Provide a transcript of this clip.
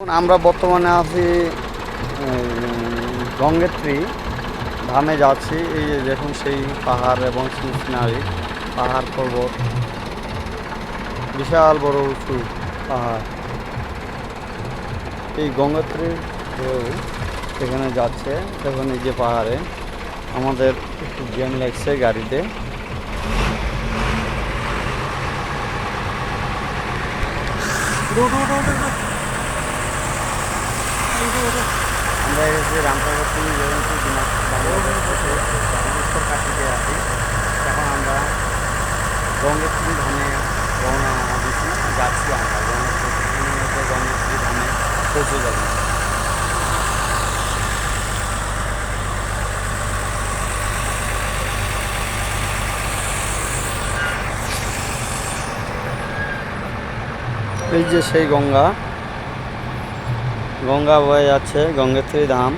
আমরা বর্তমানে আছি গঙ্গেত্রী ধামে যাচ্ছি। এই যে দেখুন, সেই পাহাড় এবং সিনারি পাহাড় পর্বত। বিশাল বড় উঁচু পাহাড়। এই গঙ্গোত্রী সেখানে যাচ্ছে, দেখুন এই যে পাহাড়ে। আমাদের একটু জ্যাম লাগছে গাড়িতে। আমরা এসেছি রামপাগতি দিনাজপুর, বাংলাদেশ আছি এখন আমরা গঙ্গোত্রী ধামে রওনা দিচ্ছি যাচ্ছি আমরা। গঙ্গোত্রী ধামে পৌঁছে যাব। এই যে সেই গঙ্গা গঙ্গা বয়ে যাচ্ছে গঙ্গেত্রী ধাম।